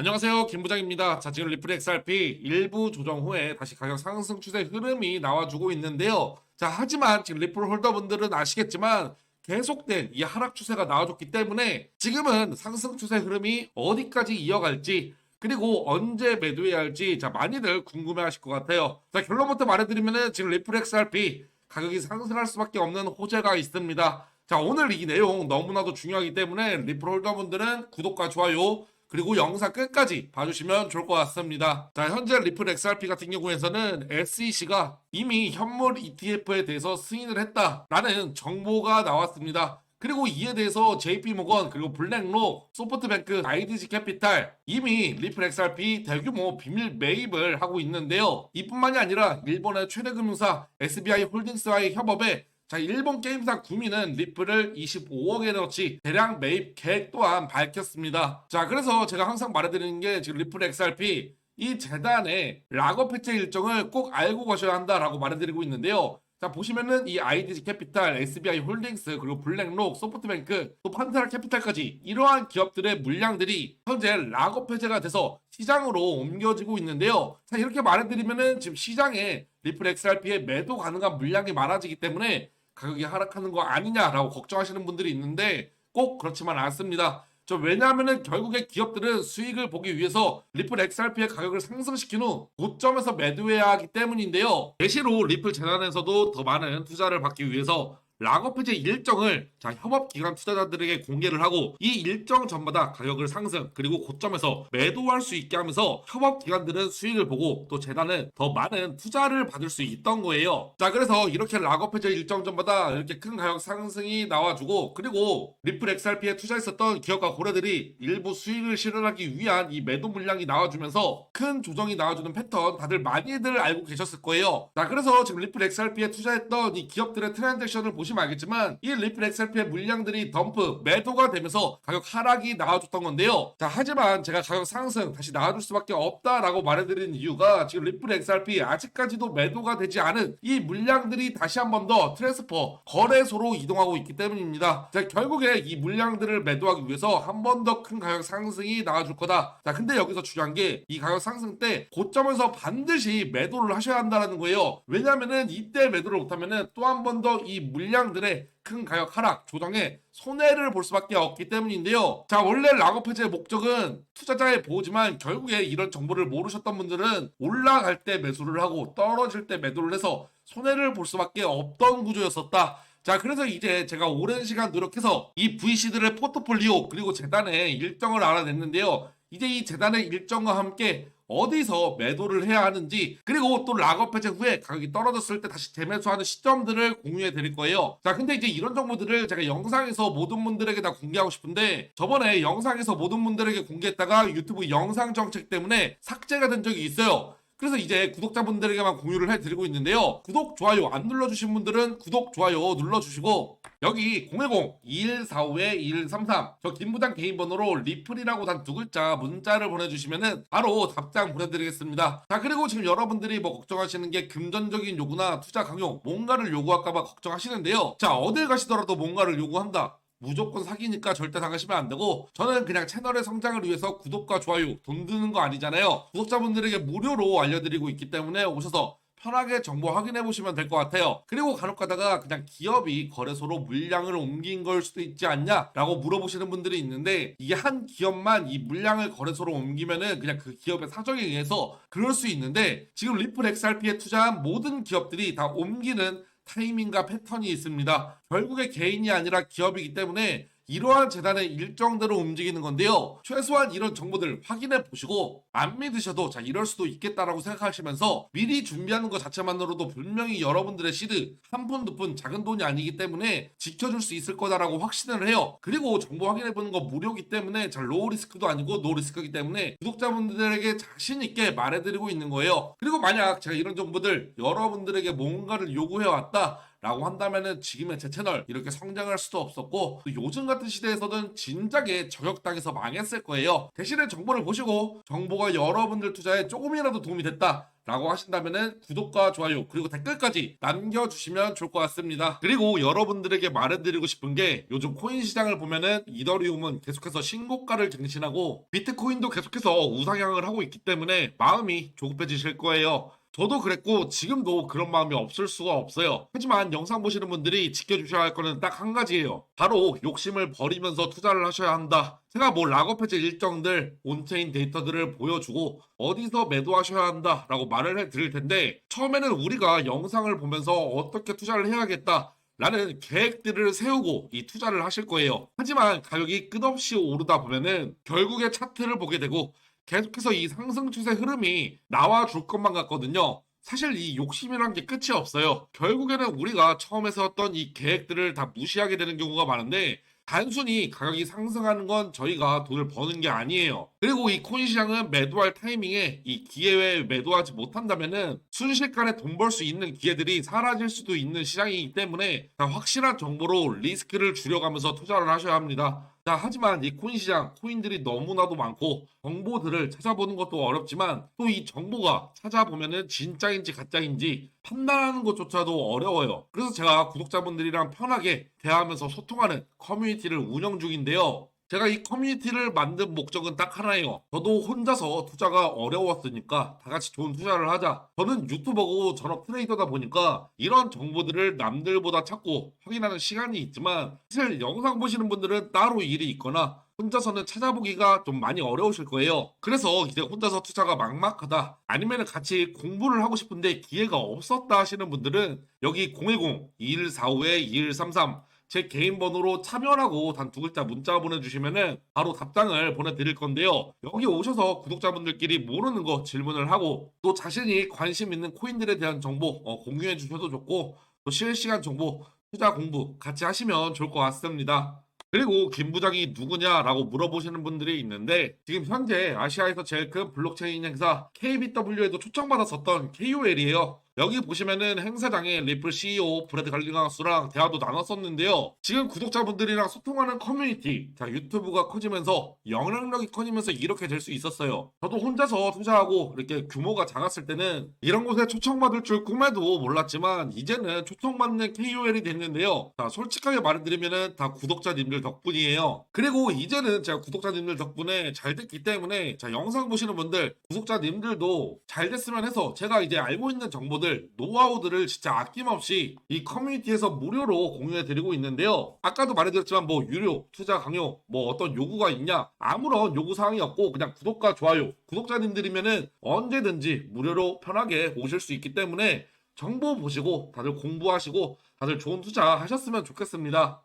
안녕하세요. 김 부장입니다. 자, 지금 리플 XRP 일부 조정 후에 다시 가격 상승 추세 흐름이 나와주고 있는데요. 자, 하지만 지금 리플 홀더분들은 아시겠지만 계속된 이 하락 추세가 나와줬기 때문에 지금은 상승 추세 흐름이 어디까지 이어갈지 그리고 언제 매도해야 할지 자 많이들 궁금해하실 것 같아요. 자 결론부터 말해드리면은 지금 리플 XRP 가격이 상승할 수밖에 없는 호재가 있습니다. 자 오늘 이 내용 너무나도 중요하기 때문에 리플 홀더분들은 구독과 좋아요 그리고 영상 끝까지 봐주시면 좋을 것 같습니다. 자, 현재 리플 XRP 같은 경우에서는 SEC가 이미 현물 ETF에 대해서 승인을 했다라는 정보가 나왔습니다. 그리고 이에 대해서 JP 모건 그리고 블랙록, 소프트뱅크, IDG 캐피탈 이미 리플 XRP 대규모 비밀 매입을 하고 있는데요. 이뿐만이 아니라 일본의 최대 금융사 SBI 홀딩스와의 협업에 자, 일본 게임사 구미는 리플을 25억에 넣지 대량 매입 계획 또한 밝혔습니다. 자, 그래서 제가 항상 말해드리는 게 지금 리플 XRP 이 재단의 락업 해체 일정을 꼭 알고 가셔야 한다라고 말해드리고 있는데요. 자, 보시면은 이 IDG 캐피탈, SBI 홀딩스, 그리고 블랙록, 소프트뱅크, 또 판테라 캐피탈까지 이러한 기업들의 물량들이 현재 락업 해제가 돼서 시장으로 옮겨지고 있는데요. 자, 이렇게 말해드리면은 지금 시장에 리플 XRP의 매도 가능한 물량이 많아지기 때문에 가격이 하락하는 거 아니냐라고 걱정하시는 분들이 있는데 꼭 그렇지만 않습니다. 저 왜냐하면은 결국에 기업들은 수익을 보기 위해서 리플 XRP의 가격을 상승시킨 후 고점에서 매도해야 하기 때문인데요. 대시로 리플 재단에서도 더 많은 투자를 받기 위해서 락업 해제 일정을 자 협업 기관 투자자들에게 공개를 하고 이 일정 전마다 가격을 상승 그리고 고점에서 매도할 수 있게 하면서 협업 기관들은 수익을 보고 또 재단은 더 많은 투자를 받을 수 있던 거예요. 자 그래서 이렇게 락업 해제 일정 전마다 이렇게 큰 가격 상승이 나와주고 그리고 리플 XRP에 투자했었던 기업과 고래들이 일부 수익을 실현하기 위한 이 매도 물량이 나와주면서 큰 조정이 나와주는 패턴 다들 많이들 알고 계셨을 거예요. 자 그래서 지금 리플 XRP에 투자했던 이 기업들의 트랜잭션을 보시 면 알겠지만 이 리플 XRP의 물량들이 덤프 매도가 되면서 가격 하락이 나와줬던 건데요. 자 하지만 제가 가격 상승 다시 나와줄 수밖에 없다라고 말해드리는 이유가 지금 리플 XRP 아직까지도 매도가 되지 않은 이 물량들이 다시 한 번 더 트랜스퍼 거래소로 이동하고 있기 때문입니다. 자 결국에 이 물량들을 매도하기 위해서 한 번 더 큰 가격 상승이 나와줄 거다. 자 근데 여기서 중요한 게 이 가격 상승 때 고점에서 반드시 매도를 하셔야 한다는 거예요. 왜냐하면은 이때 매도를 못하면은 또 한 번 더 이 물량 들의 큰 가격 하락 조정에 손해를 볼 수밖에 없기 때문인데요. 자 원래 락업 해제의 목적은 투자자의 보호지만 결국에 이런 정보를 모르셨던 분들은 올라갈 때 매수를 하고 떨어질 때 매도를 해서 손해를 볼 수밖에 없던 구조였었다. 자, 그래서 이제 제가 오랜 시간 노력해서 이 VC들의 포트폴리오 그리고 재단의 일정을 알아냈는데요. 이제 이 재단의 일정과 함께 어디서 매도를 해야 하는지 그리고 또 락업 해제 후에 가격이 떨어졌을 때 다시 재매수하는 시점들을 공유해 드릴 거예요. 자, 근데 이제 이런 정보들을 제가 영상에서 모든 분들에게 다 공개하고 싶은데 저번에 영상에서 모든 분들에게 공개했다가 유튜브 영상 정책 때문에 삭제가 된 적이 있어요. 그래서 이제 구독자분들에게만 공유를 해드리고 있는데요. 구독, 좋아요 안 눌러주신 분들은 구독, 좋아요 눌러주시고 여기 010-2145-2133 저 김부장 개인 번호로 리플이라고 단 두 글자 문자를 보내주시면은 바로 답장 보내드리겠습니다. 자 그리고 지금 여러분들이 뭐 걱정하시는 게 금전적인 요구나 투자 강요 뭔가를 요구할까봐 걱정하시는데요. 자 어딜 가시더라도 뭔가를 요구한다. 무조건 사기니까 절대 당하시면 안 되고 저는 그냥 채널의 성장을 위해서 구독과 좋아요 돈 드는 거 아니잖아요 구독자분들에게 무료로 알려드리고 있기 때문에 오셔서 편하게 정보 확인해 보시면 될 것 같아요. 그리고 간혹 가다가 그냥 기업이 거래소로 물량을 옮긴 걸 수도 있지 않냐? 라고 물어보시는 분들이 있는데 이게 한 기업만 이 물량을 거래소로 옮기면은 그냥 그 기업의 사정에 의해서 그럴 수 있는데 지금 리플 XRP에 투자한 모든 기업들이 다 옮기는 타이밍과 패턴이 있습니다. 결국에 개인이 아니라 기업이기 때문에 이러한 재단의 일정대로 움직이는 건데요. 최소한 이런 정보들 확인해 보시고 안 믿으셔도 자 이럴 수도 있겠다라고 생각하시면서 미리 준비하는 것 자체만으로도 분명히 여러분들의 시드 한 푼 두 푼 작은 돈이 아니기 때문에 지켜줄 수 있을 거다라고 확신을 해요. 그리고 정보 확인해 보는 거 무료기 때문에 자 로우 리스크도 아니고 노 리스크이기 때문에 구독자분들에게 자신 있게 말해드리고 있는 거예요. 그리고 만약 제가 이런 정보들 여러분들에게 뭔가를 요구해 왔다. 라고 한다면은 지금의 제 채널 이렇게 성장할 수도 없었고 또 요즘 같은 시대에서는 진작에 저격당해서 망했을 거예요. 대신에 정보를 보시고 정보가 여러분들 투자에 조금이라도 도움이 됐다. 라고 하신다면은 구독과 좋아요 그리고 댓글까지 남겨주시면 좋을 것 같습니다. 그리고 여러분들에게 말해드리고 싶은 게 요즘 코인 시장을 보면은 이더리움은 계속해서 신고가를 갱신하고 비트코인도 계속해서 우상향을 하고 있기 때문에 마음이 조급해지실 거예요. 저도 그랬고 지금도 그런 마음이 없을 수가 없어요. 하지만 영상 보시는 분들이 지켜주셔야 할 거는 딱 한 가지예요. 바로 욕심을 버리면서 투자를 하셔야 한다. 제가 뭐 락업 해제 일정들, 온체인 데이터들을 보여주고 어디서 매도하셔야 한다라고 말을 해 드릴 텐데 처음에는 우리가 영상을 보면서 어떻게 투자를 해야겠다. 라는 계획들을 세우고 이 투자를 하실 거예요. 하지만 가격이 끝없이 오르다 보면은 결국에 차트를 보게 되고 계속해서 이 상승 추세 흐름이 나와줄 것만 같거든요. 사실 이 욕심이란 게 끝이 없어요. 결국에는 우리가 처음에 세웠던 이 계획들을 다 무시하게 되는 경우가 많은데 단순히 가격이 상승하는 건 저희가 돈을 버는 게 아니에요. 그리고 이 코인 시장은 매도할 타이밍에 이 기회에 매도하지 못한다면은 순식간에 돈 벌 수 있는 기회들이 사라질 수도 있는 시장이기 때문에 다 확실한 정보로 리스크를 줄여가면서 투자를 하셔야 합니다. 자, 하지만 이 코인 시장, 코인들이 너무나도 많고 정보들을 찾아보는 것도 어렵지만 또 이 정보가 찾아보면은 진짜인지 가짜인지 판단하는 것조차도 어려워요. 그래서 제가 구독자분들이랑 편하게 대화하면서 소통하는 커뮤니티를 운영 중인데요. 제가 이 커뮤니티를 만든 목적은 딱 하나예요. 저도 혼자서 투자가 어려웠으니까 다 같이 좋은 투자를 하자. 저는 유튜버고 전업 트레이더다 보니까 이런 정보들을 남들보다 찾고 확인하는 시간이 있지만 사실 영상 보시는 분들은 따로 일이 있거나 혼자서는 찾아보기가 좀 많이 어려우실 거예요. 그래서 이제 혼자서 투자가 막막하다 아니면 같이 공부를 하고 싶은데 기회가 없었다 하시는 분들은 여기 010-2145-2133 제 개인 번호로 참여라고 단 두 글자 문자 보내주시면은 바로 답장을 보내드릴 건데요. 여기 오셔서 구독자분들끼리 모르는 거 질문을 하고 또 자신이 관심 있는 코인들에 대한 정보 어, 공유해 주셔도 좋고 또 실시간 정보 투자 공부 같이 하시면 좋을 것 같습니다. 그리고 김 부장이 누구냐라고 물어보시는 분들이 있는데 지금 현재 아시아에서 제일 큰 블록체인 행사 KBW에도 초청받았었던 KOL이에요. 여기 보시면은 행사장에 리플 CEO 브래드 갈링하우스랑 대화도 나눴었는데요. 지금 구독자분들이랑 소통하는 커뮤니티, 자 유튜브가 커지면서 영향력이 커지면서 이렇게 될 수 있었어요. 저도 혼자서 투자하고 이렇게 규모가 작았을 때는 이런 곳에 초청받을 줄 꿈에도 몰랐지만 이제는 초청받는 KOL이 됐는데요. 자 솔직하게 말해드리면은 다 구독자님들 덕분이에요. 그리고 이제는 제가 구독자님들 덕분에 잘 됐기 때문에 자 영상 보시는 분들 구독자님들도 잘 됐으면 해서 제가 이제 알고 있는 정보들 노하우들을 진짜 아낌없이 이 커뮤니티에서 무료로 공유해 드리고 있는데요. 아까도 말해드렸지만 뭐 유료, 투자 강요, 뭐 어떤 요구가 있냐 아무런 요구 사항이 없고 그냥 구독과 좋아요 구독자님들이면은 언제든지 무료로 편하게 오실 수 있기 때문에 정보 보시고 다들 공부하시고 다들 좋은 투자 하셨으면 좋겠습니다.